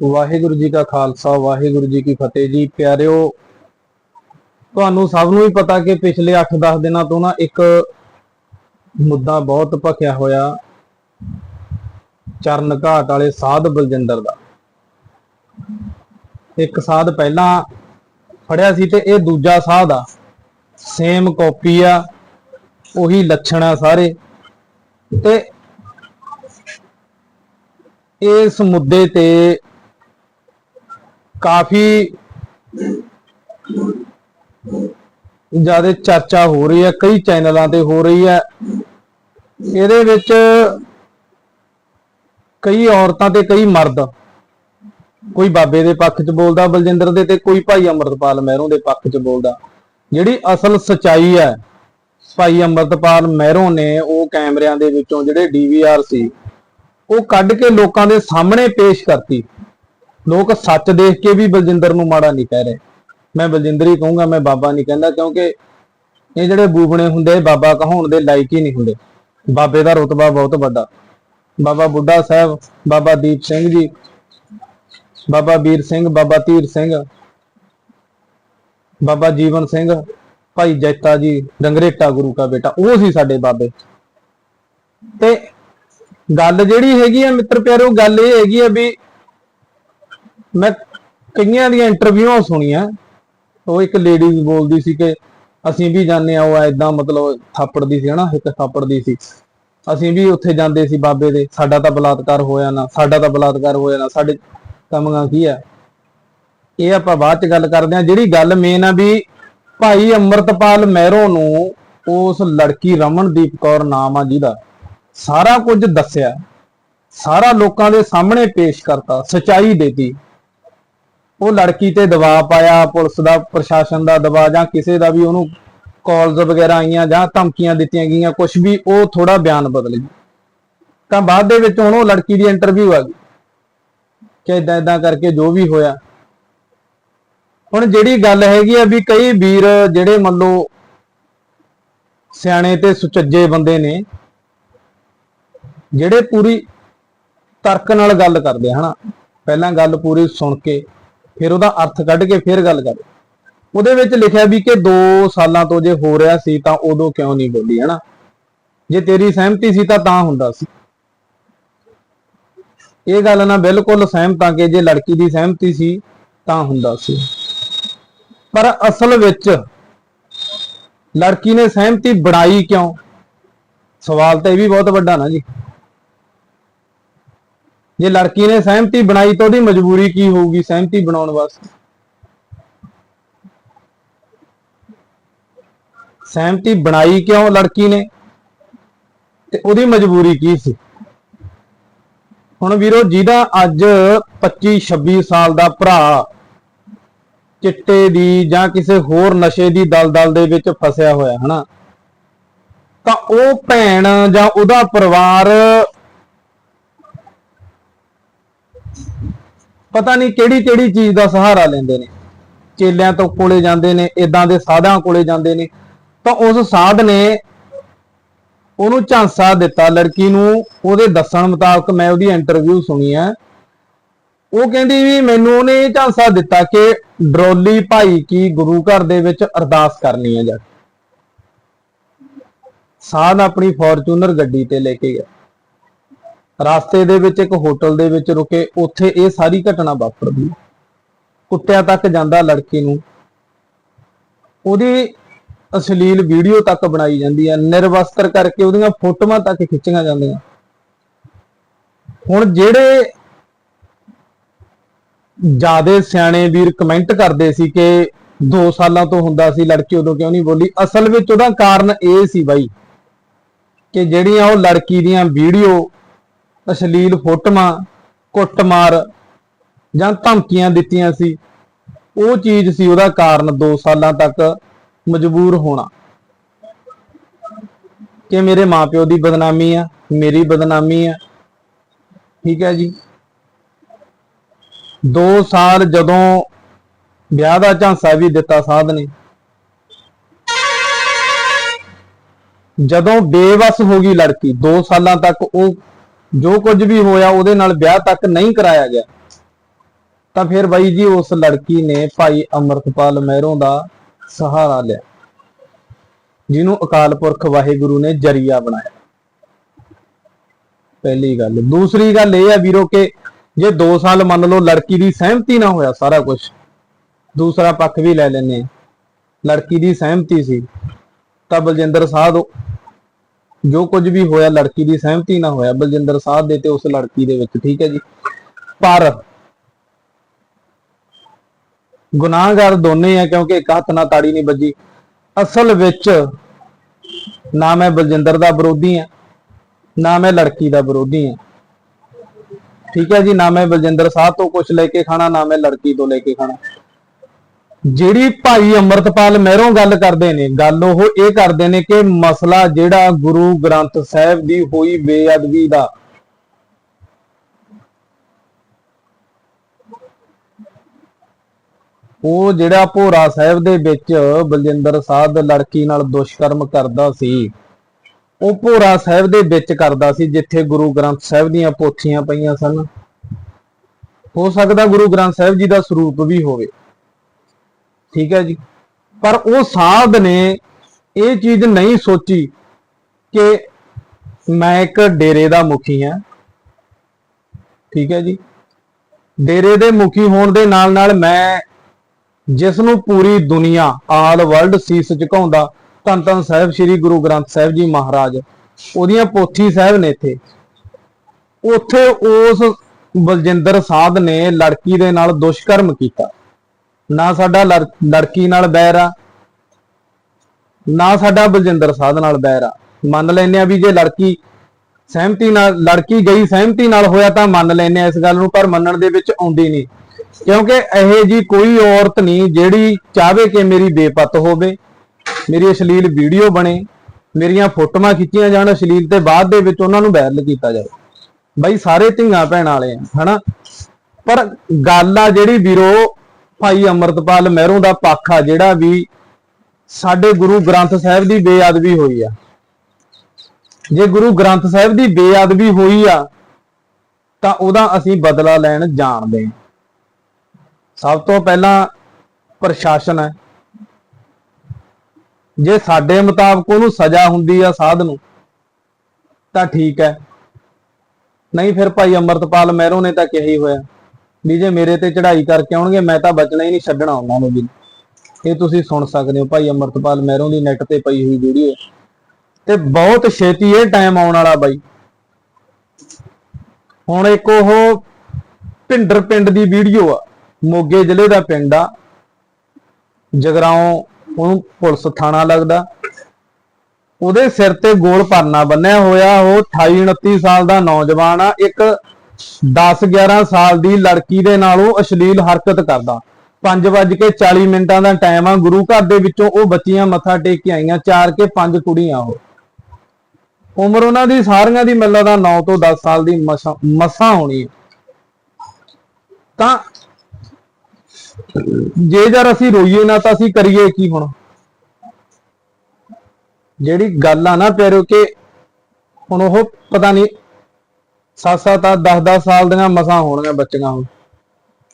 ਵਾਹਿਗੁਰੂ ਜੀ ਕਾ ਖਾਲਸਾ, ਵਾਹਿਗੁਰੂ ਜੀ ਕੀ ਫਤਿਹ ਜੀ। ਪਿਆਰਿਓ, ਤੁਹਾਨੂੰ ਸਭ ਨੂੰ ਹੀ ਪਤਾ ਕਿ ਪਿਛਲੇ 8-10 ਦਿਨਾਂ ਤੋਂ ਨਾ ਇੱਕ ਮੁੱਦਾ ਬਹੁਤ ਭਖਿਆ ਹੋਇਆ, ਚਰਨ ਘਾਟ ਵਾਲੇ ਸਾਧ ਬਲਜਿੰਦਰ ਦਾ। ਇੱਕ ਸਾਧ ਪਹਿਲਾਂ ਫੜਿਆ ਸੀ ਤੇ ਇਹ ਦੂਜਾ ਸਾਧ ਆ। ਸੇਮ ਕਾਪੀ ਆ, ਉਹੀ ਲੱਛਣ ਆ ਸਾਰੇ। ਤੇ ਇਸ ਮੁੱਦੇ ਤੇ ਕਾਫੀ ਜ਼ਿਆਦਾ ਚਰਚਾ ਹੋ ਰਹੀ ਹੈ, ਕਈ ਚੈਨਲਾਂ ਤੇ ਹੋ ਰਹੀ ਹੈ। ਇਹਦੇ ਵਿੱਚ ਕਈ ਔਰਤਾਂ ਤੇ ਕਈ ਮਰਦ, ਕੋਈ ਬਾਬੇ ਦੇ ਪੱਖ 'ਚ ਬੋਲਦਾ, ਬਲਜਿੰਦਰ ਦੇ ਤੇ ਕੋਈ ਭਾਈ ਅਮਰਤਪਾਲ ਮਹਿਰੋਂ ਦੇ ਪੱਖ 'ਚ ਬੋਲਦਾ। ਜਿਹੜੀ ਅਸਲ ਸਚਾਈ ਹੈ, ਭਾਈ ਅਮਰਤਪਾਲ ਮਹਿਰੋਂ ਨੇ ਉਹ ਕੈਮਰਿਆਂ ਦੇ ਵਿੱਚੋਂ ਜਿਹੜੇ ਡੀਵੀਆਰ ਸੀ, ਉਹ ਕੱਢ ਕੇ ਲੋਕਾਂ ਦੇ ਸਾਹਮਣੇ ਪੇਸ਼ ਕਰਤੀ। ਲੋਕ ਸੱਚ ਦੇਖ ਕੇ ਵੀ ਬਲਜਿੰਦਰ ਨੂੰ ਮਾੜਾ ਨਹੀਂ ਕਹਿ ਰਹੇ। ਮੈਂ ਬਲਜਿੰਦਰ ਹੀ ਕਹੂੰਗਾ, ਮੈਂ ਬਾਬਾ ਨਹੀਂ ਕਹਿੰਦਾ, ਕਿਉਂਕਿ ਇਹ ਜਿਹੜੇ ਬੂਬਣੇ ਹੁੰਦੇ, ਬਾਬਾ ਕਹਾਉਣ ਦੇ ਲਾਇਕ ਹੀ ਨਹੀਂ ਹੁੰਦੇ। ਬਾਬੇ ਦਾ ਰਤਬਾ ਬਹੁਤ ਵੱਡਾ। ਬਾਬਾ ਬੁੱਢਾ ਸਾਹਿਬ, ਬਾਬਾ ਦੀਪ ਸਿੰਘ ਜੀ, ਬਾਬਾ ਵੀਰ ਸਿੰਘ, ਬਾਬਾ ਧੀਰ ਸਿੰਘ, ਬਾਬਾ ਜੀਵਨ ਸਿੰਘ, ਭਾਈ ਜੈਤਾ ਜੀ ਰੰਗਰੇਟਾ ਗੁਰੂ ਕਾ ਬੇਟਾ, ਉਹ ਸੀ ਸਾਡੇ ਬਾਬੇ। ਤੇ ਗੱਲ ਜਿਹੜੀ ਹੈਗੀ ਆ ਮਿੱਤਰ ਪਿਆਰਿਓ ਗੱਲ ਇਹ ਹੈਗੀ ਆ ਵੀ ਮੈਂ ਕਈਆਂ ਦੀਆਂ ਇੰਟਰਵਿਊਆਂ ਸੁਣੀਆਂ। ਉਹ ਇੱਕ ਲੇਡੀ ਬੋਲਦੀ ਸੀ ਕਿ ਅਸੀਂ ਵੀ ਜਾਂਦੇ ਆ ਉਹ ਐਦਾਂ ਮਤਲਬ ਥਾਪੜਦੀ ਸੀ, ਹਨਾ, ਇੱਕ ਥਾਪੜਦੀ ਸੀ। ਅਸੀਂ ਵੀ ਉੱਥੇ ਜਾਂਦੇ ਸੀ ਬਾਬੇ ਦੇ, ਸਾਡਾ ਤਾਂ ਬਲਾਤਕਾਰ ਹੋਇਆ ਨਾ, ਸਾਡਾ ਤਾਂ ਬਲਾਤਕਾਰ ਹੋਇਆ ਨਾ, ਸਾਡੇ ਕਮੀਆਂ ਕੀ ਆ? ਇਹ ਆਪਾਂ ਬਾਅਦ ਚ ਗੱਲ ਕਰਦੇ ਆ ਜਿਹੜੀ ਗੱਲ ਮੇਨ ਆ ਵੀ ਭਾਈ ਅਮਰਤਪਾਲ ਮਹਿਰੋ ਨੂੰ ਉਸ ਲੜਕੀ ਰਮਨਦੀਪ ਕੌਰ ਨਾਮ ਆ ਜਿਹਦਾ, ਸਾਰਾ ਕੁਝ ਦੱਸਿਆ, ਸਾਰਾ ਲੋਕਾਂ ਦੇ ਸਾਹਮਣੇ ਪੇਸ਼ ਕਰਤਾ, ਸਚਾਈ ਦੇਤੀ। ਉਹ ਲੜਕੀ ਤੇ ਦਬਾਅ ਪਾਇਆ, ਪੁਲਿਸ ਦਾ, ਪ੍ਰਸ਼ਾਸਨ ਦਾ ਦਬਾਅ ਜਾਂ ਕਿਸੇ ਦਾ ਵੀ ਉਹਨੂੰ ਕਾਲਸ ਵਗੈਰਾ ਆਈਆਂ ਜਾਂ ਧਮਕੀਆਂ ਦਿੱਤੀਆਂ ਗਈਆਂ ਕੁਝ ਵੀ, ਉਹ ਥੋੜਾ ਬਿਆਨ ਬਦਲ ਗਈ। ਤਾਂ ਬਾਅਦ ਦੇ ਵਿੱਚ ਹੁਣ ਉਹ ਲੜਕੀ ਦੀ ਇੰਟਰਵਿਊ ਆ ਗਈ ਕਿ ਇਦਾਂ ਇਦਾਂ ਕਰਕੇ ਜੋ ਵੀ ਹੋਇਆ। ਹੁਣ ਜਿਹੜੀ ਗੱਲ ਹੈਗੀ ਆ ਵੀ ਕਈ ਵੀਰ ਜਿਹੜੇ ਮੰਨ ਲਓ ਸਿਆਣੇ ਤੇ ਸੁਚੱਜੇ ਬੰਦੇ ਨੇ, ਜਿਹੜੇ ਪੂਰੀ ਤਰਕ ਨਾਲ ਗੱਲ ਕਰਦੇ ਹਨਾ? ਪਹਿਲਾਂ ਗੱਲ ਪੂਰੀ ਸੁਣ ਕੇ ਫਿਰ ਉਹਦਾ ਅਰਥ ਕੱਢ ਕੇ ਫਿਰ ਗੱਲ ਕਰਦੇ ਉਹਦੇ ਵਿੱਚ ਲਿਖਿਆ ਵੀ ਕਿ 2 ਸਾਲਾਂ ਤੋਂ ਜੇ ਹੋ ਰਿਹਾ ਸੀ ਤਾਂ ਉਦੋਂ ਕਿਉਂ ਨਹੀਂ ਬੋਲੀ, ਹਨਾ? ਜੇ ਤੇਰੀ ਸਹਿਮਤੀ ਸੀ ਤਾਂ ਤਾਂ ਹੁੰਦਾ ਸੀ। ਇਹ ਗੱਲ ਨਾਲ ਬਿਲਕੁਲ ਸਹਿਮਤ ਹਾਂ ਕਿ ਜੇ ਲੜਕੀ ਦੀ ਸਹਿਮਤੀ ਸੀ ਤਾਂ ਹੁੰਦਾ ਸੀ। ਪਰ ਅਸਲ ਵਿੱਚ ਲੜਕੀ ਨੇ ਸਹਿਮਤੀ ਬਣਾਈ ਕਿਉਂ? ਸਵਾਲ ਤਾਂ ਇਹ ਵੀ ਬਹੁਤ ਵੱਡਾ ਨਾ ਜੀ। ਜੇ ਲੜਕੀ ਨੇ ਸਹਿਮਤੀ ਬਣਾਈ ਤਾਂ ਉਹਦੀ ਮਜਬੂਰੀ ਕੀ ਹੋਊਗੀ ਸਹਿਮਤੀ ਬਣਾਉਣ ਵਾਸਤੇ? ਸਹਿਮਤੀ ਬਣਾਈ ਕਿਉਂ ਲੜਕੀ ਨੇ? ਤੇ ਉਹਦੀ ਮਜਬੂਰੀ ਕੀ ਸੀ? ਹੁਣ ਵੀਰੋ, ਜਿਹਦਾ ਅੱਜ 25 26 ਸਾਲ ਦਾ ਭਰਾ ਚਿੱਟੇ ਦੀ ਜਾਂ ਕਿਸੇ ਹੋਰ ਨਸ਼ੇ ਦੀ ਦਲਦਲ ਦੇ ਵਿੱਚ ਫਸਿਆ ਹੋਇਆ, ਹਨਾ? ਤਾਂ ਉਹ ਭੈਣ ਜਾਂ ਉਹਦਾ ਪਰਿਵਾਰ ਪਤਾ ਨਹੀਂ ਕਿਹੜੀ ਕਿਹੜੀ ਚੀਜ਼ ਦਾ ਸਹਾਰਾ ਲੈਂਦੇ ਨੇ। ਚੇਲਿਆਂ ਤੋਂ ਕੋਲੇ ਜਾਂਦੇ ਨੇ ਇਦਾਂ ਦੇ ਸਾਧਾਂ ਕੋਲੇ ਜਾਂਦੇ ਨੇ। ਤਾਂ ਉਸ ਸਾਧ ਨੇ ਉਹਨੂੰ ਝਾਂਸਾ ਦਿੱਤਾ, ਲੜਕੀ ਨੂੰ ਉਹਦੇ ਦੱਸਣ ਮੁਤਾਬਕ ਮੈਂ ਉਹਦੀ ਇੰਟਰਵਿਊ ਸੁਣੀ ਹੈ ਉਹ ਕਹਿੰਦੀ ਵੀ ਮੈਨੂੰ ਉਹਨੇ ਝਾਂਸਾ ਦਿੱਤਾ ਕਿ ਡਰੋਲੀ ਭਾਈ ਕੀ ਗੁਰੂ ਘਰ ਦੇ ਵਿੱਚ ਅਰਦਾਸ ਕਰਨੀ ਹੈ ਜਾ ਸਾਧ ਆਪਣੀ ਫੋਰਚੂਨਰ ਗੱਡੀ ਤੇ ਲੈ ਕੇ ਗਿਆ। ਰਸਤੇ ਦੇ ਵਿੱਚ ਇੱਕ ਹੋਟਲ ਦੇ ਵਿੱਚ ਰੁਕੇ, ਉੱਥੇ ਇਹ ਸਾਰੀ ਘਟਨਾ ਵਾਪਰਦੀ। ਹੈ। ਕੁੱਤਿਆਂ ਤੱਕ ਜਾਂਦਾ ਲੜਕੀ ਨੂੰ। ਉਹਦੀ ਅਸ਼ਲੀਲ ਵੀਡੀਓ ਤੱਕ ਬਣਾਈ ਜਾਂਦੀ ਹੈ ਨਿਰਵਸਤਰ ਕਰਕੇ ਉਹਦੀਆਂ ਫੋਟੋਆਂ ਤੱਕ ਖਿੱਚੀਆਂ ਜਾਂਦੀਆਂ। ਹੁਣ ਜਿਹੜੇ ਜਿਆਦੇ ਸਿਆਣੇ ਵੀਰ ਕਮੈਂਟ ਕਰਦੇ ਸੀ ਕਿ 2 ਸਾਲਾਂ ਤੋਂ ਹੁੰਦਾ ਸੀ, ਲੜਕੀ ਉਦੋਂ ਕਿਉਂ ਨਹੀਂ ਬੋਲੀ? ਅਸਲ ਵਿੱਚ ਉਹਦਾ ਕਾਰਨ ਇਹ ਸੀ ਬਾਈ ਕਿ ਜਿਹੜੀਆਂ ਉਹ ਲੜਕੀ ਦੀਆਂ ਵੀਡੀਓ ਅਸ਼ਲੀਲ ਫੋਟੋਆਂ, ਕੁੱਟਮਾਰ ਜਾਂ ਧਮਕੀਆਂ ਦਿੱਤੀਆਂ ਸੀ। ਉਹ ਚੀਜ਼ ਸੀ ਉਹਦਾ ਕਾਰਨ 2 ਸਾਲਾਂ ਤੱਕ ਮਜਬੂਰ ਹੋਣਾ। ਕਿ ਮੇਰੇ ਮਾਪਿਓ ਦੀ ਬਦਨਾਮੀ ਆ, ਮੇਰੀ ਬਦਨਾਮੀ ਆ। ਠੀਕ ਹੈ ਜੀ। 2 ਸਾਲ ਜਦੋਂ ਵਿਆਹ ਦਾ ਝਾਂਸਾ ਵੀ ਦਿੱਤਾ ਸਾਧ ਨੇ। ਜਦੋਂ ਬੇਵਸ ਹੋ ਗਈ ਲੜਕੀ 2 ਸਾਲਾਂ ਤੱਕ ਉਹ ਜੋ ਕੁਝ ਵੀ ਹੋਇਆ ਉਹਦੇ ਨਾਲ ਵਿਆਹ ਤੱਕ ਨਹੀਂ ਕਰਾਇਆ ਗਿਆ। ਤਾਂ ਫਿਰ ਬਾਈ ਜੀ ਉਸ ਲੜਕੀ ਨੇ ਭਾਈ ਅਮਰਤਪਾਲ ਮਹਿਰੋਂ ਦਾ ਸਹਾਰਾ ਲਿਆ, ਜਿਹਨੂੰ ਅਕਾਲ ਪੁਰਖ ਵਾਹਿਗੁਰੂ ਨੇ ਜਰੀਆ ਬਣਾਇਆ। ਪਹਿਲੀ ਗੱਲ। ਦੂਸਰੀ ਗੱਲ ਇਹ ਆ ਵੀਰੋ ਕਿ ਜੇ 2 ਸਾਲ ਮੰਨ ਲਓ ਲੜਕੀ ਦੀ ਸਹਿਮਤੀ ਨਾ ਹੋਇਆ ਸਾਰਾ ਕੁਝ, ਦੂਸਰਾ ਪੱਖ ਵੀ ਲੈ ਲੈਨੇ ਲੜਕੀ ਦੀ ਸਹਿਮਤੀ ਸੀ, ਤਾਂ ਬਲਜਿੰਦਰ ਸਾਧ ਜੋ ਕੁਝ ਵੀ ਹੋਇਆ, ਲੜਕੀ ਦੀ ਸਹਿਮਤੀ ਨਾ ਹੋਇਆ, ਬਲਜਿੰਦਰ ਸਾਧ ਦੇ ਤੇ ਉਸ ਲੜਕੀ ਦੇ ਵਿੱਚ, ਠੀਕ ਹੈ ਜੀ। ਪਰ ਗੁਨਾਹਗਾਰ ਦੋਨੇ ਆ, ਕਿਉਂਕਿ ਇੱਕ ਹੱਥ ਨਾਲ ਤਾੜੀ ਨਹੀਂ ਵੱਜੀ। ਅਸਲ ਵਿੱਚ ਨਾ ਮੈਂ ਬਲਜਿੰਦਰ ਦਾ ਵਿਰੋਧੀ ਆ, ਨਾ ਮੈਂ ਲੜਕੀ ਦਾ ਵਿਰੋਧੀ ਆ। ਠੀਕ ਹੈ ਜੀ, ਨਾ ਮੈਂ ਬਲਜਿੰਦਰ ਸਾਹਿਬ ਤੋਂ ਕੁਝ ਲੈ ਕੇ ਖਾਣਾ, ਨਾ ਮੈਂ ਲੜਕੀ ਤੋਂ ਲੈ ਕੇ ਖਾਣਾ। ਜਿਹੜੀ ਭਾਈ ਅਮਰਤਪਾਲ ਮਹਿਰੋਂ ਗੱਲ ਕਰਦੇ ਨੇ, ਗੱਲ ਉਹ ਇਹ ਕਰਦੇ ਨੇ ਕਿ ਮਸਲਾ ਜਿਹੜਾ ਗੁਰੂ ਗ੍ਰੰਥ ਸਾਹਿਬ ਦੀ ਹੋਈ ਬੇਅਦਬੀ ਦਾ। ਉਹ ਜਿਹੜਾ ਭੋਰਾ ਸਾਹਿਬ ਦੇ ਵਿੱਚ ਬਲਜਿੰਦਰ ਸਾਹਿਬ ਲੜਕੀ ਨਾਲ ਦੁਸ਼ਕਰਮ ਕਰਦਾ ਸੀ, ਉਹ ਭੋਰਾ ਸਾਹਿਬ ਦੇ ਵਿੱਚ ਕਰਦਾ ਸੀ, ਜਿੱਥੇ ਗੁਰੂ ਗ੍ਰੰਥ ਸਾਹਿਬ ਦੀਆਂ ਪੋਥੀਆਂ ਪਈਆਂ ਸਨ। ਹੋ ਸਕਦਾ ਗੁਰੂ ਗ੍ਰੰਥ ਸਾਹਿਬ ਜੀ ਦਾ ਸਰੂਪ ਵੀ ਹੋਵੇ। ਠੀਕ ਹੈ ਜੀ। ਪਰ ਉਹ ਸਾਧ ਨੇ ਇਹ ਚੀਜ਼ ਨਹੀਂ ਸੋਚੀ ਕਿ ਮੈਂ ਇੱਕ ਡੇਰੇ ਦਾ ਮੁਖੀ ਹਾਂ। ਠੀਕ ਹੈ ਜੀ। ਡੇਰੇ ਦੇ ਮੁਖੀ ਹੋਣ ਦੇ ਨਾਲ ਨਾਲ ਮੈਂ ਜਿਸ ਨੂੰ ਪੂਰੀ ਦੁਨੀਆ, ਆਲ ਵਰਲਡ ਸੀਸ ਝੁਕਾਉਂਦਾ ਧੰਨ ਧੰਨ ਸਾਹਿਬ ਸ੍ਰੀ ਗੁਰੂ ਗ੍ਰੰਥ ਸਾਹਿਬ ਜੀ ਮਹਾਰਾਜ, ਉਹਦੀਆਂ ਪੋਥੀ ਸਾਹਿਬ ਨੇ ਇੱਥੇ। ਉੱਥੇ ਉਸ ਬਲਜਿੰਦਰ ਸਾਧ ਨੇ ਲੜਕੀ ਦੇ ਨਾਲ ਦੁਸ਼ਕਰਮ ਕੀਤਾ। ਨਾ ਸਾਡਾ ਲੜ- ਲੜਕੀ ਨਾਲ ਬੈਰ ਆ, ਨਾ ਸਾਡਾ ਬਲਜਿੰਦਰ ਸਾਧ ਨਾਲ ਬੈਰ ਆ। ਮੰਨ ਲੈਨੇ ਆ ਵੀ ਜੇ ਲੜਕੀ ਸਹਿਮਤੀ ਨਾਲ, ਲੜਕੀ ਗਈ ਸਹਿਮਤੀ ਨਾਲ ਹੋਇਆ ਤਾਂ ਮੰਨ ਲੈਨੇ ਆ ਇਸ ਗੱਲ ਨੂੰ, ਪਰ ਮੰਨਣ ਦੇ ਵਿੱਚ ਆਉਂਦੀ ਨਹੀਂ। ਕਿਉਂਕਿ ਇਹ ਜੀ ਕੋਈ ਔਰਤ ਨਹੀਂ ਜਿਹੜੀ ਚਾਹਵੇ ਕਿ ਮੇਰੀ ਬੇਪਤ ਹੋਵੇ, ਮੇਰੀ ਅਸ਼ਲੀਲ ਵੀਡੀਓ ਬਣੇ, ਮੇਰੀਆਂ ਫੋਟੋਆਂ ਖਿੱਚੀਆਂ ਜਾਣ, ਅਸ਼ਲੀਲ ਤੇ ਬਾਅਦ ਦੇ ਵਿੱਚ ਉਹਨਾਂ ਨੂੰ ਵਾਇਰਲ ਕੀਤਾ ਜਾਵੇ। ਬਈ ਸਾਰੇ ਧੀਆਂ ਭੈਣ ਵਾਲੇ ਆ, ਹਨਾ? ਪਰ ਗੱਲ ਆ ਜਿਹੜੀ ਵੀਰੋ ਭਾਈ ਅਮਰਤਪਾਲ ਮਹਿਰੋਂ ਦਾ ਪੱਖ ਆ ਜਿਹੜਾ ਵੀ ਸਾਡੇ ਗੁਰੂ ਗ੍ਰੰਥ ਸਾਹਿਬ ਦੀ ਬੇਅਦਬੀ ਹੋਈ ਆ। ਜੇ ਗੁਰੂ ਗ੍ਰੰਥ ਸਾਹਿਬ ਦੀ ਬੇਅਦਬੀ ਹੋਈ ਆ, ਤਾਂ ਉਹਦਾ ਅਸੀਂ ਬਦਲਾ ਲੈਣ ਜਾਣਦੇ ਹਾਂ। ਸਭ ਤੋਂ ਪਹਿਲਾਂ ਪ੍ਰਸ਼ਾਸਨ ਹੈ। ਜੇ ਸਾਡੇ ਮੁਤਾਬਕ ਉਹਨੂੰ ਸਜ਼ਾ ਹੁੰਦੀ ਆ ਸਾਧ ਨੂੰ, ਤਾਂ ਠੀਕ ਹੈ। ਨਹੀਂ ਫਿਰ ਭਾਈ ਅਮਰਤਪਾਲ ਮਹਿਰੋਂ ਨੇ ਤਾਂ ਕਿਹਾ ਹੀ ਹੋਇਆ। ਵੀ ਜੇ ਮੇਰੇ ਤੇ ਚੜ੍ਹਾਈ ਕਰਕੇ ਆਉਣਗੇ, ਮੈਂ ਤਾਂ ਬਚਣਾ ਹੀ ਨਹੀਂ ਛੱਡਣਾ ਉਹਨਾਂ ਨੂੰ ਵੀ। ਇਹ ਤੁਸੀਂ ਸੁਣ ਸਕਦੇ ਹੋ ਭਾਈ ਅਮਰਤਪਾਲ ਮਹਿਰੋਂ ਦੀ ਨੈਟ ਤੇ ਪਈ ਹੋਈ ਵੀਡੀਓ ਤੇ ਬਹੁਤ ਛੇਤੀ ਇਹ ਟਾਈਮ ਆਉਣ ਵਾਲਾ ਬਾਈ। ਹੁਣ ਇੱਕ ਉਹ ਭਿੰਡਰ ਪਿੰਡ ਦੀ ਵੀਡੀਓ ਆ। ਮੋਗੇ ਜ਼ਿਲ੍ਹੇ ਦਾ ਪਿੰਡ ਆ। ਜਗਰਾਉਂ, ਉਹਨੂੰ ਪੁਲਿਸ ਥਾਣਾ ਲੱਗਦਾ। ਉਹਦੇ ਸਿਰ ਤੇ ਗੋਲ ਪਰਨਾ ਬੰਨਿਆ ਹੋਇਆ। ਉਹ 28 29 ਸਾਲ ਦਾ ਨੌਜਵਾਨ ਆ। ਇੱਕ 10 11 ਸਾਲ ਦੀ ਲੜਕੀ ਦੇ ਨਾਲ ਉਹ ਅਸ਼ਲੀਲ ਹਰਕਤ ਕਰਦਾ। 5:40 ਮਿੰਟਾਂ ਦਾ ਟਾਈਮ ਆ, ਗੁਰੂ ਘਰ ਦੇ ਵਿੱਚੋਂ ਉਹ ਬੱਚੀਆਂ ਮੱਥਾ ਟੇਕ ਕੇ ਆਈਆਂ, ਚਾਰ ਕੇ ਪੰਜ ਕੁੜੀਆਂ ਉਹ। ਉਮਰ ਉਹਨਾਂ ਦੀ ਸਾਰੀਆਂ ਦੀ ਮੈਨੂੰ ਦਾ 9 ਤੋਂ 10 ਸਾਲ ਦੀ ਮਸਾਂ ਮਸਾਂ ਹੋਣੀ ਤਾਂ ਜੇ ਜਰ ਅਸੀਂ ਰੋਈਏ ਨਾ ਤਾਂ ਅਸੀਂ ਕਰੀਏ ਕੀ ਹੁਣ? ਜਿਹੜੀ ਗੱਲ ਆ ਨਾ ਪਿਆਰੋ ਕਿ ਹੁਣ ਉਹ ਪਤਾ ਨਹੀਂ 7-7 10-10 ਸਾਲ ਦੀਆਂ ਮਸਾਂ ਹੋਣਗੀਆਂ ਬੱਚੀਆਂ ਹੁਣ।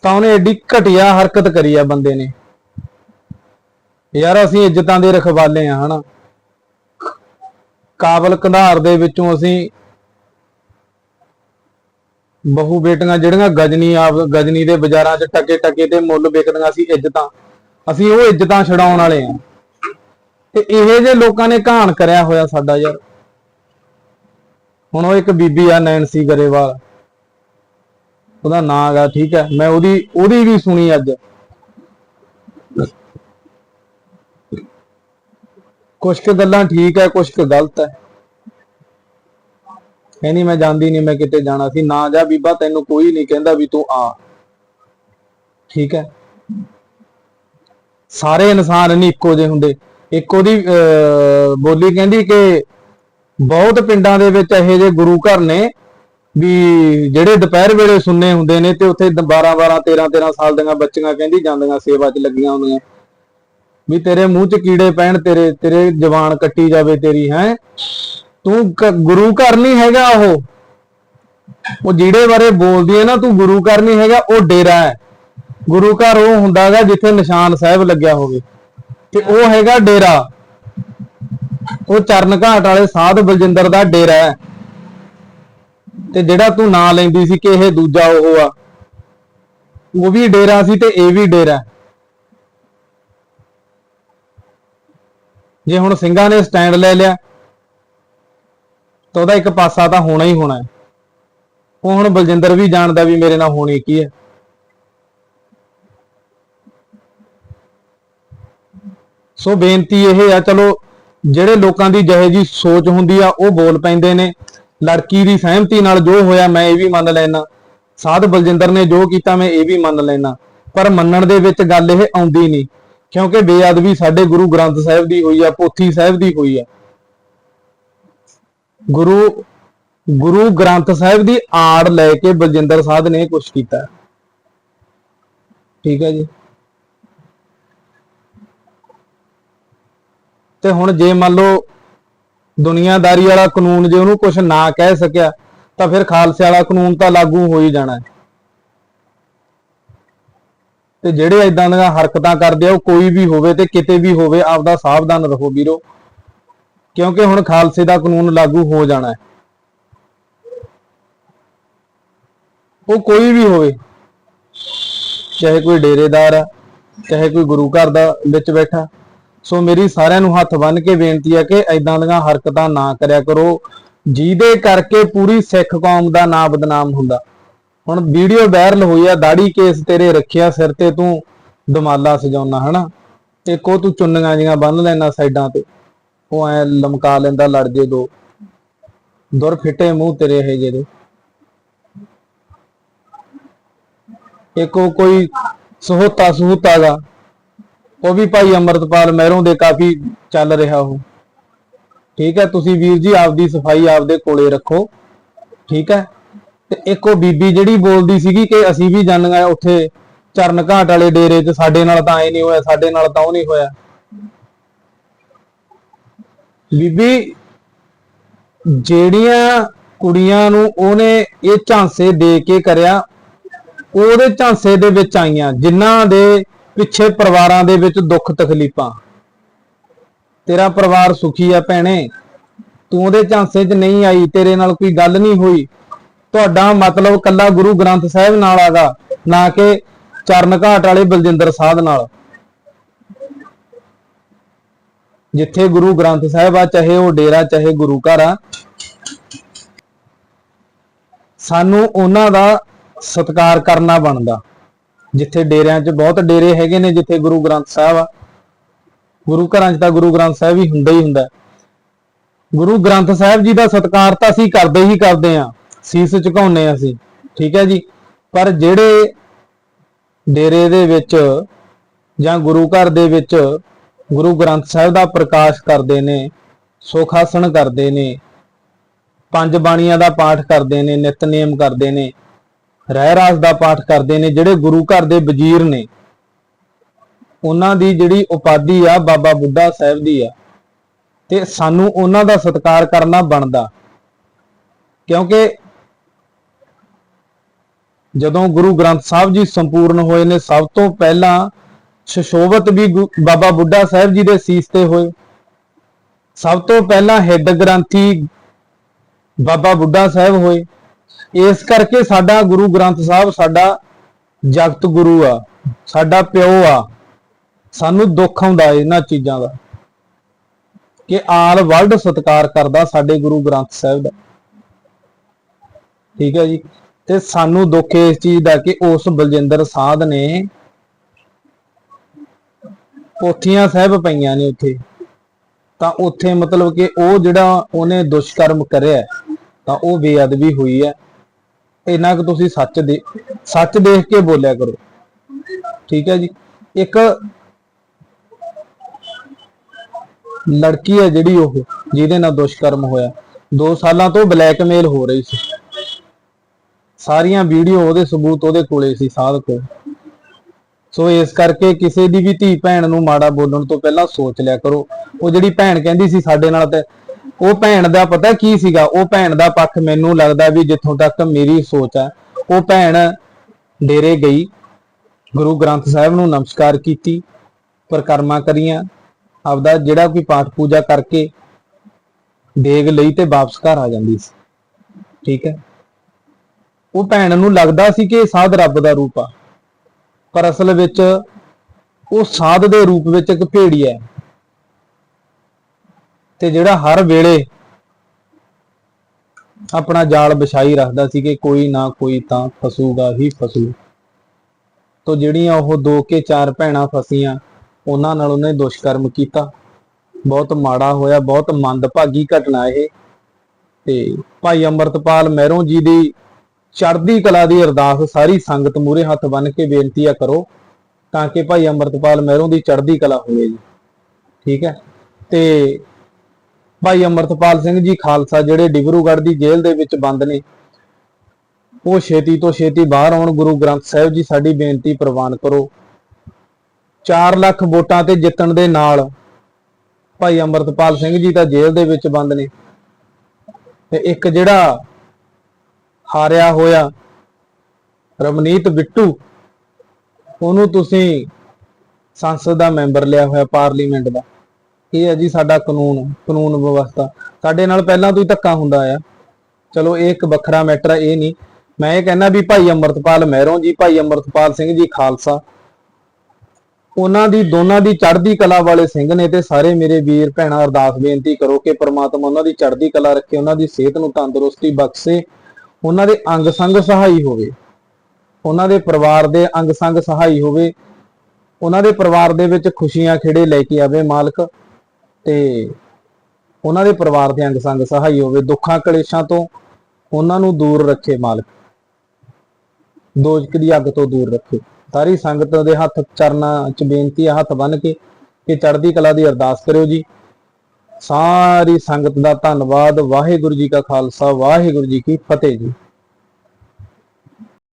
ਤਾਂ ਉਹਨੇ ਐਡੀ ਘਟੀਆ ਹਰਕਤ ਕਰੀ ਆ ਬੰਦੇ ਨੇ। ਯਾਰ ਅਸੀਂ ਇੱਜ਼ਤਾਂ ਦੇ ਰਖਵਾਲੇ ਆ, ਹਨਾ। ਕਾਬਲ ਕੰਧਾਰ ਦੇ ਵਿੱਚੋਂ ਅਸੀਂ ਬਹੁ ਬੇਟੀਆਂ ਜਿਹੜੀਆਂ ਗਜਨੀ ਆਪ, ਗਜਨੀ ਦੇ ਬਾਜ਼ਾਰਾਂ 'ਚ ਟਕੇ ਟਕੇ ਤੇ ਮੁੱਲ ਵਿਕਦੀਆਂ ਸੀ ਇੱਜ਼ਤਾਂ, ਅਸੀਂ ਉਹ ਇੱਜ਼ਤਾਂ ਛਡਾਉਣ ਵਾਲੇ ਆ। ਤੇ ਇਹੋ ਜਿਹੇ ਲੋਕਾਂ ਨੇ ਘਾਣ ਕਰਿਆ ਹੋਇਆ ਸਾਡਾ ਯਾਰ। ਹੁਣ ਉਹ ਇੱਕ ਬੀਬੀ ਆ ਨੈਨਸੀ ਗਰੇਵਾਲ। ਉਹਦਾ ਨਾਂ ਹੈਗਾ ਠੀਕ ਹੈ। ਮੈਂ ਉਹਦੀ ਉਹਦੀ ਵੀ ਸੁਣੀ ਅੱਜ। ਕੁਝ ਕੁ ਗੱਲਾਂ ਠੀਕ ਹੈ ਕੁਝ ਕੁ ਗਲਤ ਹੈ। ਕਹਿੰਦੀ ਮੈਂ ਜਾਂਦੀ ਨਹੀਂ ਮੈਂ ਕਿਤੇ ਜਾਣਾ ਸੀ। ਨਾ ਜਾ ਬੀਬਾ ਤੈਨੂੰ ਕੋਈ ਨਹੀਂ ਕਹਿੰਦਾ ਵੀ ਤੂੰ ਆ। ਠੀਕ ਹੈ। ਸਾਰੇ ਇਨਸਾਨ ਨਹੀਂ ਇੱਕੋ ਜਿਹੇ ਹੁੰਦੇ। ਇੱਕ ਉਹਦੀ ਅਹ, ਬੋਲੀ ਕਹਿੰਦੀ ਕਿ ਬਹੁਤ ਪਿੰਡਾਂ ਦੇ ਵਿੱਚ ਇਹੋ ਜਿਹੇ ਗੁਰੂ ਘਰ ਨੇ ਵੀ ਜਿਹੜੇ ਦੁਪਹਿਰ ਵੇਲੇ ਸੁੰਨੇ ਹੁੰਦੇ ਨੇ ਤੇ ਉੱਥੇ 12 12 13 13 ਸਾਲ ਦੀਆਂ ਬੱਚੀਆਂ ਕਹਿੰਦੀ ਜਾਂਦੀਆਂ ਸੇਵਾ 'ਚ ਲੱਗੀਆਂ ਹੁੰਦੀਆਂ। ਵੀ ਤੇਰੇ ਮੂੰਹ 'ਚ ਕੀੜੇ ਪੈਣ, ਤੇਰੇ ਤੇਰੇ ਜਵਾਨ ਕੱਟੀ ਜਾਵੇ ਤੇਰੀ, ਹੈ? ਤੂੰ ਗੁਰੂ ਘਰ ਨਹੀਂ ਹੈਗਾ ਉਹ। ਉਹ ਜਿਹੜੇ ਬਾਰੇ ਬੋਲਦੀ ਹੈ ਨਾ, ਤੂੰ ਗੁਰੂ ਘਰ ਨਹੀਂ ਹੈਗਾ, ਉਹ ਡੇਰਾ ਹੈ। ਗੁਰੂ ਘਰ ਉਹ ਹੁੰਦਾਗਾ ਜਿੱਥੇ ਨਿਸ਼ਾਨ ਸਾਹਿਬ ਲੱਗਿਆ ਹੋਵੇ। ਤੇ ਉਹ ਹੈਗਾ ਡੇਰਾ। ਉਹ ਚਰਨ ਘਾਟ ਵਾਲੇ ਸਾਧ ਬਲਜਿੰਦਰ ਦਾ ਡੇਰਾ ਹੈ। ਤੇ ਜਿਹੜਾ ਤੂੰ ਨਾਂ ਲੈਂਦੀ ਸੀ ਕਿ ਇਹ ਦੂਜਾ ਉਹ ਆ। ਉਹ ਵੀ ਡੇਰਾ ਸੀ ਤੇ ਇਹ ਵੀ ਡੇਰਾ ਜੇ ਹੁਣ ਸਿੰਘਾਂ ਨੇ ਸਟੈਂਡ ਲੈ ਲਿਆ, ਤਾਂ ਉਹਦਾ ਇੱਕ ਪਾਸਾ ਤਾਂ ਹੋਣਾ ਹੀ ਹੋਣਾ ਹੈ। ਉਹ ਹੁਣ ਬਲਜਿੰਦਰ ਵੀ ਜਾਣਦਾ ਵੀ ਮੇਰੇ ਨਾਲ ਹੋਣੀ ਕੀ ਹੈ। ਸੋ ਬੇਨਤੀ ਇਹ ਆ, ਚਲੋ ਜਿਹੜੇ ਲੋਕਾਂ ਦੀ ਜਿਹੇ ਜੀ ਸੋਚ ਹੁੰਦੀ ਆ, ਉਹ ਬੋਲ ਪੈਂਦੇ ਨੇ। ਲੜਕੀ ਦੀ ਸਹਿਮਤੀ ਨਾਲ ਜੋ ਹੋਇਆ, ਮੈਂ ਇਹ ਵੀ ਮੰਨ ਲੈਣਾ ਸਾਧ ਬਲਜਿੰਦਰ ਨੇ ਜੋ ਕੀਤਾ, ਮੈਂ ਇਹ ਵੀ ਮੰਨ ਲੈਣਾ ਪਰ ਮੰਨਣ ਦੇ ਵਿੱਚ ਗੱਲ ਇਹ ਆਉਂਦੀ ਨਹੀਂ, ਕਿਉਂਕਿ ਬੇਅਦਬੀ ਸਾਡੇ ਗੁਰੂ ਗ੍ਰੰਥ ਸਾਹਿਬ ਦੀ ਹੋਈ ਆ, ਪੋਥੀ ਸਾਹਿਬ ਦੀ ਹੋਈ ਆ। ਗੁਰੂ ਗੁਰੂ ਗ੍ਰੰਥ ਸਾਹਿਬ ਦੀ ਆੜ ਲੈ ਕੇ ਬਲਜਿੰਦਰ ਸਾਧ ਨੇ ਕੁਝ ਕੀਤਾ। ਠੀਕ ਹੈ ਜੀ। ਤੇ ਹੁਣ ਜੇ ਮੰਨ ਲਓ ਦੁਨੀਆਦਾਰੀ ਵਾਲਾ ਕਾਨੂੰਨ ਜੇ ਉਹਨੂੰ ਕੁਝ ਨਾ ਕਹਿ ਸਕਿਆ, ਤਾਂ ਫਿਰ ਖਾਲਸੇ ਵਾਲਾ ਕਾਨੂੰਨ ਤਾਂ ਲਾਗੂ ਹੋ ਹੀ ਜਾਣਾ ਹੈ। ਤੇ ਜਿਹੜੇ ਇਦਾਂ ਦੀਆਂ ਹਰਕਤਾਂ ਕਰਦੇ ਆ, ਉਹ ਕੋਈ ਵੀ ਹੋਵੇ ਤੇ ਕਿਤੇ ਵੀ ਹੋਵੇ, ਆਪਦਾ ਸਾਵਧਾਨ ਰਹੋ ਵੀਰੋ। ਕਿਉਂਕਿ ਹੁਣ ਖਾਲਸੇ ਦਾ ਕਾਨੂੰਨ ਲਾਗੂ ਹੋ ਜਾਣਾ ਹੈ। ਉਹ ਕੋਈ ਵੀ ਹੋਵੇ, ਚਾਹੇ ਕੋਈ ਡੇਰੇਦਾਰ ਆ, ਚਾਹੇ ਕੋਈ ਗੁਰੂ ਘਰ ਦਾ ਵਿੱਚ ਬੈਠਾ ਸੋ ਮੇਰੀ ਸਾਰਿਆਂ ਨੂੰ ਹੱਥ ਬੰਨ ਕੇ ਬੇਨਤੀ ਹੈ ਕਿ ਐਦਾਂ ਦੀਆਂ ਹਰਕਤਾਂ ਨਾ ਕਰਿਆ ਕਰੋ, ਜਿਹਦੇ ਕਰਕੇ ਪੂਰੀ ਸਿੱਖ ਕੌਮ ਦਾ ਨਾਂ ਬਦਨਾਮ ਹੁੰਦਾ। ਹੁਣ ਵੀਡੀਓ ਵਾਇਰਲ ਹੋਈ ਆ, ਦਾੜੀ ਕੇਸ ਤੇਰੇ ਰੱਖਿਆ, ਸਿਰ ਤੇ ਤੂੰ ਦਮਾਲਾ ਸਜਾਉਣਾ, ਹਨਾ? ਤੇ ਕੋ ਤੂੰ ਚੁੰਨੀਆਂ ਜੀਆਂ ਬੰਨ ਲੈਣਾ ਸਾਈਡਾਂ ਤੇ। ਉਹ ਐ ਲਮਕਾ ਲੈਂਦਾ, ਲੜ ਜੇ ਦੋ। ਦੁਰ ਫਿੱਟੇ ਮੂੰਹ ਤੇਰੇ ਇਹ ਜਿਹੜੇ ਇੱਕ ਉਹ ਕੋਈ ਸਹੋਤਾ ਸਹੂਤਾ ਗਾ ਉਹ ਵੀ ਭਾਈ ਅਮਰਤਪਾਲ ਮਹਿਰੋਂ ਦੇ ਕਾਫੀ ਚੱਲ ਰਿਹਾ ਉਹ। ਠੀਕ ਹੈ, ਤੁਸੀਂ ਵੀਰ ਜੀ ਆਪਦੀ ਸਫ਼ਾਈ ਆਪਦੇ ਕੋਲੇ ਰੱਖੋ। ਠੀਕ ਹੈ, ਤੇ ਇੱਕ ਉਹ ਬੀਬੀ ਜਿਹੜੀ ਬੋਲਦੀ ਸੀਗੀ ਕਿ ਅਸੀਂ ਵੀ ਜਾਂਦੀਆਂ ਉੱਥੇ ਚਰਨ ਘਾਟ ਵਾਲੇ ਡੇਰੇ 'ਚ, ਸਾਡੇ ਨਾਲ ਤਾਂ ਐ ਨਹੀਂ ਹੋਇਆ, ਸਾਡੇ ਨਾਲ ਤਾਂ ਉਹ ਨਹੀਂ ਹੋਇਆ। ਬੀਬੀ, ਜਿਹੜੀਆਂ ਕੁੜੀਆਂ ਨੂੰ ਉਹਨੇ ਇਹ ਝਾਂਸੇ ਦੇ ਕੇ ਕਰਿਆ, ਉਹਦੇ ਝਾਂਸੇ ਦੇ ਵਿੱਚ ਆਈਆਂ, ਜਿਨ੍ਹਾਂ ਦੇ ਪਿੱਛੇ ਪਰਿਵਾਰਾਂ ਦੇ ਵਿੱਚ ਦੁੱਖ ਤਕਲੀਫਾਂ। ਤੇਰਾ ਪਰਿਵਾਰ ਸੁਖੀ ਆ ਭੈਣੇ। ਤੂੰ ਉਹਦੇ ਝਾਂਸੇ 'ਚ ਨਹੀਂ ਆਈ, ਤੇਰੇ ਨਾਲ ਕੋਈ ਗੱਲ ਨਹੀਂ ਹੋਈ। ਤੁਹਾਡਾ ਮਤਲਬ ਕੱਲਾ ਗੁਰੂ ਗ੍ਰੰਥ ਸਾਹਿਬ ਨਾਲ ਆਗਾ, ਨਾ ਕਿ ਚਰਨ ਘਾਟ ਵਾਲੇ ਬਲਜਿੰਦਰ ਸਾਧ ਨਾਲ। ਜਿੱਥੇ ਗੁਰੂ ਗ੍ਰੰਥ ਸਾਹਿਬ ਆ, ਚਾਹੇ ਉਹ ਡੇਰਾ, ਚਾਹੇ ਗੁਰੂ ਘਰ ਆ, ਸਾਨੂੰ ਉਹਨਾਂ ਦਾ ਸਤਿਕਾਰ ਕਰਨਾ ਬਣਦਾ। ਜਿੱਥੇ ਡੇਰਿਆਂ 'ਚ ਬਹੁਤ ਡੇਰੇ ਹੈਗੇ ਨੇ, ਜਿੱਥੇ ਗੁਰੂ ਗ੍ਰੰਥ ਸਾਹਿਬ ਆ। ਗੁਰੂ ਘਰਾਂ 'ਚ ਤਾਂ ਗੁਰੂ ਗ੍ਰੰਥ ਸਾਹਿਬ ਹੀ ਹੁੰਦਾ ਹੀ ਹੁੰਦਾ। ਗੁਰੂ ਗ੍ਰੰਥ ਸਾਹਿਬ ਜੀ ਦਾ ਸਤਿਕਾਰ ਤਾਂ ਅਸੀਂ ਕਰਦੇ ਹੀ ਕਰਦੇ ਆ ਸੀਸ ਝੁਕਾਉਂਦੇ ਆ ਅਸੀਂ, ਠੀਕ ਹੈ ਜੀ? ਪਰ ਜਿਹੜੇ ਡੇਰੇ ਦੇ ਵਿੱਚ ਜਾਂ ਗੁਰੂ ਘਰ ਦੇ ਵਿੱਚ ਗੁਰੂ ਗ੍ਰੰਥ ਸਾਹਿਬ ਦਾ ਪ੍ਰਕਾਸ਼ ਕਰਦੇ ਨੇ, ਸੁਖ ਆਸਣ ਕਰਦੇ ਨੇ, ਪੰਜ ਬਾਣੀਆਂ ਦਾ ਪਾਠ ਕਰਦੇ ਨੇ ਨਿਤਨੇਮ ਕਰਦੇ ਨੇ ਰਹਿ ਰਾਸ ਦਾ ਪਾਠ ਕਰਦੇ ਨੇ, ਜਿਹੜੇ ਗੁਰੂ ਘਰ ਦੇ ਵਜ਼ੀਰ ਨੇ। ਉਹਨਾਂ ਦੀ ਜਿਹੜੀ ਉਪਾਧੀ ਆ, ਬਾਬਾ ਬੁੱਢਾ ਸਾਹਿਬ ਦੀ ਆ। ਤੇ ਸਾਨੂੰ ਉਹਨਾਂ ਦਾ ਸਤਿਕਾਰ ਕਰਨਾ ਬਣਦਾ। ਕਿਉਂਕਿ ਜਦੋਂ ਗੁਰੂ ਗ੍ਰੰਥ ਸਾਹਿਬ ਜੀ ਸੰਪੂਰਨ ਹੋਏ ਨੇ, ਸਭ ਤੋਂ ਪਹਿਲਾਂ ਸ਼ਸ਼ੋਭਤ ਵੀ ਗੁ- ਬਾਬਾ ਬੁੱਢਾ ਸਾਹਿਬ ਜੀ ਦੇ ਸੀਸ ਤੇ ਹੋਏ। ਸਭ ਤੋਂ ਪਹਿਲਾਂ ਹੈੱਡ ਗ੍ਰੰਥੀ ਬਾਬਾ ਬੁੱਢਾ ਸਾਹਿਬ ਹੋਏ। ਇਸ ਕਰਕੇ ਸਾਡਾ ਗੁਰੂ ਗ੍ਰੰਥ ਸਾਹਿਬ ਸਾਡਾ ਜਗਤ ਗੁਰੂ ਆ, ਸਾਡਾ ਪਿਓ ਆ। ਸਾਨੂੰ ਦੁੱਖ ਆਉਂਦਾ ਇਹਨਾਂ ਚੀਜ਼ਾਂ ਦਾ ਕਿ ਆਲ ਵਰਲਡ ਸਤਿਕਾਰ ਕਰਦਾ ਸਾਡੇ ਗੁਰੂ ਗ੍ਰੰਥ ਸਾਹਿਬ ਦਾ। ਠੀਕ ਹੈ ਜੀ? ਤੇ ਸਾਨੂੰ ਦੁੱਖ ਇਸ ਚੀਜ਼ ਦਾ ਕਿ ਉਸ ਬਲਜਿੰਦਰ ਸਾਧ ਨੇ ਪੋਥੀਆਂ ਸਾਹਿਬ ਪਈਆਂ ਨੇ ਉੱਥੇ। ਤਾਂ ਉੱਥੇ ਮਤਲਬ ਕਿ ਉਹ ਜਿਹੜਾ ਉਹਨੇ ਦੁਸ਼ਕਰਮ ਕਰਿਆ, ਤਾਂ ਉਹ ਬੇਅਦਬੀ ਹੋਈ ਹੈ। ਇੰਨਾ ਕਿ ਤੁਸੀਂ ਸੱਚ ਦੇ, ਸੱਚ ਦੇਖ ਕੇ ਬੋਲਿਆ ਕਰੋ। ਠੀਕ ਹੈ ਜੀ? ਇੱਕ ਲੜਕੀ ਹੈ ਜਿਹੜੀ ਉਹ, ਜਿਹਦੇ ਨਾਲ ਦੁਸ਼ਕਰਮ ਹੋਇਆ। 2 ਸਾਲਾਂ ਤੋਂ ਬਲੈਕਮੇਲ ਹੋ ਰਹੀ ਸੀ। ਸਾਰੀਆਂ ਵੀਡੀਓ ਉਹਦੇ ਸਬੂਤ ਉਹਦੇ ਕੋਲੇ ਸੀ, ਸਾਧ ਕੋਲ। ਸੋ ਇਸ ਕਰਕੇ ਕਿਸੇ ਦੀ ਵੀ ਧੀ ਭੈਣ ਨੂੰ ਮਾੜਾ ਬੋਲਣ ਤੋਂ ਪਹਿਲਾਂ ਸੋਚ ਲਿਆ ਕਰੋ। ਉਹ ਜਿਹੜੀ ਭੈਣ ਕਹਿੰਦੀ ਸੀ ਸਾਡੇ ਨਾਲ ਤੇ ਉਹ ਭੈਣ ਦਾ ਪਤਾ ਕੀ ਸੀਗਾ? ਉਹ ਭੈਣ ਦਾ ਪੱਖ ਮੈਨੂੰ ਲੱਗਦਾ ਵੀ ਜਿੱਥੋਂ ਤੱਕ ਮੇਰੀ ਸੋਚ ਹੈ ਉਹ ਭੈਣ ਡੇਰੇ ਗਈ, ਗੁਰੂ ਗ੍ਰੰਥ ਸਾਹਿਬ ਨੂੰ ਨਮਸਕਾਰ ਕੀਤੀ, ਪ੍ਰਕਰਮਾ ਕਰੀਆਂ, ਆਪਦਾ ਜਿਹੜਾ ਕੋਈ ਪਾਠ ਪੂਜਾ ਕਰਕੇ ਦੇਗ ਲਈ ਤੇ ਵਾਪਸ ਘਰ ਆ ਜਾਂਦੀ ਸੀ। ਠੀਕ ਹੈ? ਉਹ ਭੈਣ ਨੂੰ ਲੱਗਦਾ ਸੀ ਕਿ ਇਹ ਸਾਧ ਰੱਬ ਦਾ ਰੂਪ ਆ, ਪਰ ਅਸਲ ਵਿੱਚ ਉਹ ਸਾਧ ਦੇ ਰੂਪ ਵਿੱਚ ਇੱਕ ਭੇੜੀ ਹੈ। ਤੇ ਜਿਹੜਾ ਹਰ ਵੇਲੇ ਆਪਣਾ ਜਾਲ ਵਿਛਾਈ ਰੱਖਦਾ ਸੀ ਕਿ ਕੋਈ ਨਾ ਕੋਈ ਤਾਂ ਫਸੂਗਾ ਹੀ ਫਸੂ। ਤੋ ਜਿਹੜੀਆਂ ਉਹ ਦੋ ਕੇ ਚਾਰ ਭੈਣਾਂ ਫਸੀਆਂ, ਉਹਨਾਂ ਨਾਲ ਉਹਨੇ ਦੁਸ਼ਕਰਮ ਕੀਤਾ। ਬਹੁਤ ਮਾੜਾ ਹੋਇਆ, ਬਹੁਤ ਮੰਦਭਾਗੀ ਘਟਨਾ ਇਹ। ਤੇ ਭਾਈ ਅਮਰਤਪਾਲ ਮਹਿਰੋਂ ਜੀ ਦੀ ਚੜ੍ਹਦੀ ਕਲਾ ਦੀ ਅਰਦਾਸ ਸਾਰੀ ਸੰਗਤ ਮੂਰੇ ਹੱਥ ਬੰਨ ਕੇ ਬੇਨਤੀ ਆ ਕਰੋ ਤਾਂ ਕਿ ਭਾਈ ਅਮਰਤਪਾਲ ਮਹਿਰੋਂ ਦੀ ਚੜ੍ਹਦੀ ਕਲਾ ਹੋਵੇ ਜੀ। ਠੀਕ ਹੈ? ਤੇ ਭਾਈ ਅਮਰਤਪਾਲ ਸਿੰਘ ਜੀ ਖਾਲਸਾ, ਜਿਹੜੇ ਡਿਬਰੂਗੜ੍ਹ ਦੀ ਜੇਲ੍ਹ ਦੇ ਵਿੱਚ ਬੰਦ ਨੇ, ਉਹ ਛੇਤੀ ਤੋਂ ਛੇਤੀ ਬਾਹਰ ਆਉਣ, ਗੁਰੂ ਗ੍ਰੰਥ ਸਾਹਿਬ ਜੀ ਸਾਡੀ ਬੇਨਤੀ ਪ੍ਰਵਾਨ ਕਰੋ। 4 ਲੱਖ ਵੋਟਾਂ ਤੇ ਜਿੱਤਣ ਦੇ ਨਾਲ ਭਾਈ ਅਮਰਤਪਾਲ ਸਿੰਘ ਜੀ ਤਾਂ ਜੇਲ੍ਹ ਦੇ ਵਿੱਚ ਬੰਦ ਨੇ। ਤੇ ਇੱਕ ਜਿਹੜਾ ਹਾਰਿਆ ਹੋਇਆ ਰਮਨੀਤ ਬਿੱਟੂ, ਉਹਨੂੰ ਤੁਸੀਂ ਸੰਸਦ ਦਾ ਮੈਂਬਰ ਲਿਆ ਹੋਇਆ, ਪਾਰਲੀਮੈਂਟ ਦਾ। ਇਹ ਹੈ ਜੀ ਸਾਡਾ ਕਾਨੂੰਨ ਕਾਨੂੰਨ ਵਿਵਸਥਾ। ਸਾਡੇ ਨਾਲ ਪਹਿਲਾਂ ਤੋਂ ਹੀ ਧੱਕਾ ਹੁੰਦਾ ਆ। ਚਲੋ ਇਹ ਇੱਕ ਵੱਖਰਾ ਮੈਟਰ ਇਹ ਨਹੀਂ। ਮੈਂ ਇਹ ਕਹਿੰਦਾ ਵੀ ਭਾਈ ਅਮਰਤਪਾਲ ਮਹਿਰੋਂ ਜੀ, ਭਾਈ ਅਮਰਤਪਾਲ ਸਿੰਘ ਜੀ ਖਾਲਸਾ। ਉਹਨਾਂ ਦੀ, ਦੋਨਾਂ ਦੀ ਚੜ੍ਹਦੀ ਕਲਾ ਵਾਲੇ ਸਿੰਘ ਨੇ ਤੇ ਸਾਰੇ ਮੇਰੇ ਵੀਰ ਭੈਣਾਂ, ਅਰਦਾਸ ਬੇਨਤੀ ਕਰੋ ਕਿ ਪ੍ਰਮਾਤਮਾ ਉਹਨਾਂ ਦੀ ਚੜ੍ਹਦੀ ਕਲਾ ਰੱਖੇ, ਉਹਨਾਂ ਦੀ ਸਿਹਤ ਨੂੰ ਤੰਦਰੁਸਤੀ ਬਖਸ਼ੇ, ਉਹਨਾਂ ਦੇ ਅੰਗ ਸੰਗ ਸਹਾਈ ਹੋਵੇ। ਉਹਨਾਂ ਦੇ ਪਰਿਵਾਰ ਦੇ ਅੰਗ ਸੰਗ ਸਹਾਈ ਹੋਵੇ। ਉਹਨਾਂ ਦੇ ਪਰਿਵਾਰ ਦੇ ਵਿੱਚ ਖੁਸ਼ੀਆਂ ਖੇੜੇ ਲੈ ਕੇ ਆਵੇ ਮਾਲਕ। ਤੇ ਉਹਨਾਂ ਦੇ ਪਰਿਵਾਰ ਦੇ ਅੰਗ ਸੰਗ ਸਹਾਈ ਹੋਵੇ, ਦੁੱਖਾਂ, ਕਲੇਸ਼ਾਂ ਤੋਂ ਉਹਨਾਂ ਨੂੰ ਦੂਰ ਰੱਖੇ ਮਾਲਕ। ਦੋਜਕ ਦੀ ਅੱਗ ਤੋਂ ਦੂਰ ਰੱਖੇ। ਸਾਰੀ ਸੰਗਤ ਦੇ ਹੱਥ ਚਰਨਾਂ 'ਚ ਬੇਨਤੀ ਆ, ਹੱਥ ਬੰਨ ਕੇ ਕਿ ਚੜ੍ਹਦੀ ਕਲਾ ਦੀ ਅਰਦਾਸ ਕਰਿਓ ਜੀ। ਸਾਰੀ ਸੰਗਤ ਦਾ ਧੰਨਵਾਦ। ਵਾਹਿਗੁਰੂ ਜੀ ਕਾ ਖਾਲਸਾ, ਵਾਹਿਗੁਰੂ ਜੀ ਕੀ ਫਤਿਹ ਜੀ।